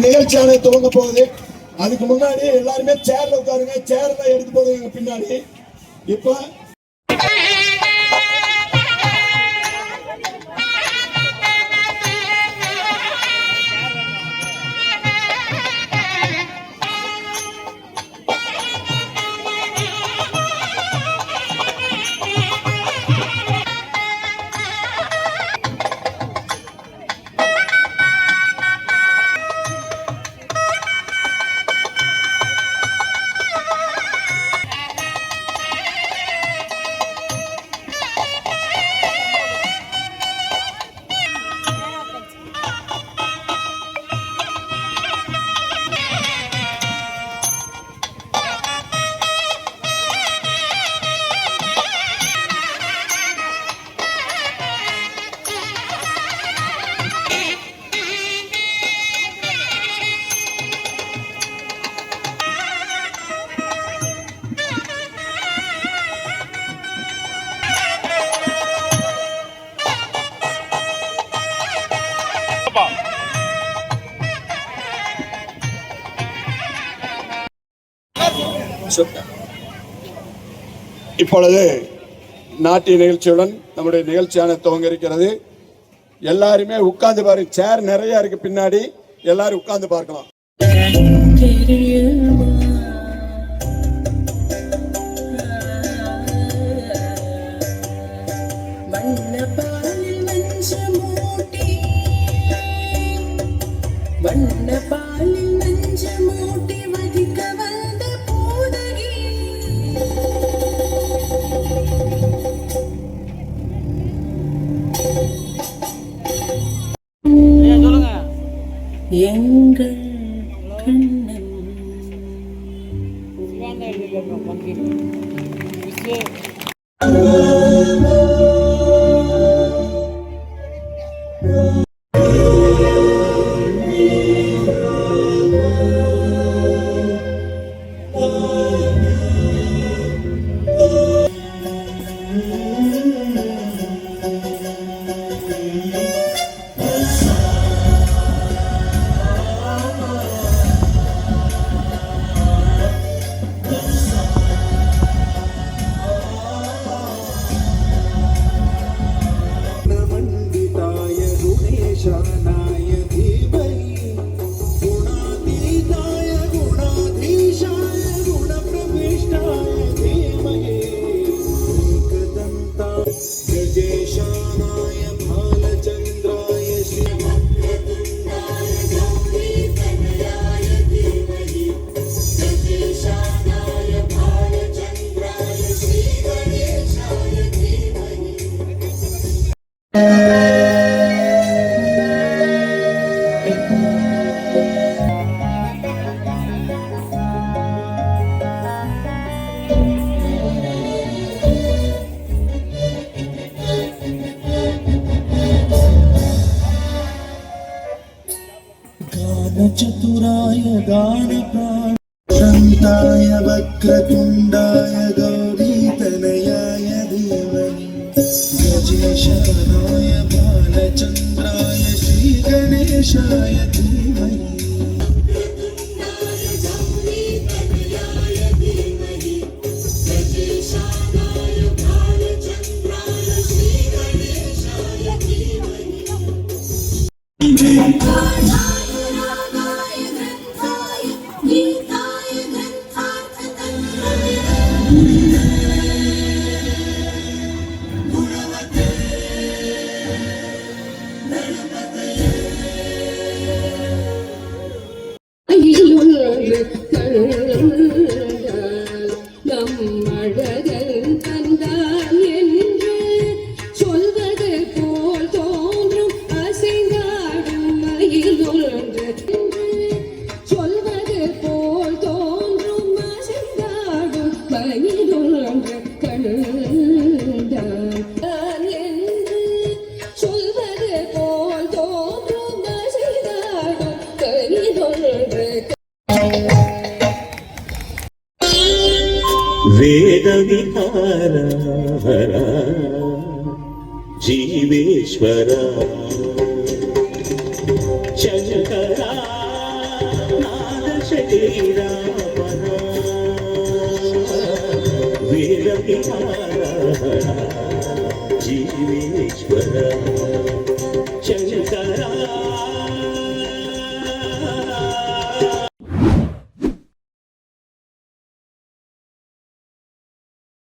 நிகழ்ச்சியான துவங்க போகுது. அதுக்கு முன்னாடி எல்லாருமே சேர்ல உட்காருங்க. சேர்ல எடுத்து போடுங்க பின்னாடி. இப்ப இப்பொழுது நாட்டிய நிகழ்ச்சியுடன் நம்முடைய நிகழ்ச்சியான துவங்க இருக்கிறது. எல்லாருமே உட்கார்ந்து பாருங்க. சேர் நிறைய இருக்கு பின்னாடி. எல்லாரும் உட்கார்ந்து பார்க்கலாம். தெரியுமா எங்கள் கண்ணன் शान्ताय वक्रतुण्डाय गौरीतनयाय धीमहि गजेश वेङ्कटेशाय बालचन्द्राय श्रीगणेशाय you. கலைந்தோன்ற கழுந்தான் என்று சொல்வது போல் தோன்றும் செய்தாடும் கலிதோன்ற வேதவிகாரா ஜீவேஸ்வரா சங்கரா நாத சரீரா జీవేశ్వర శంకరా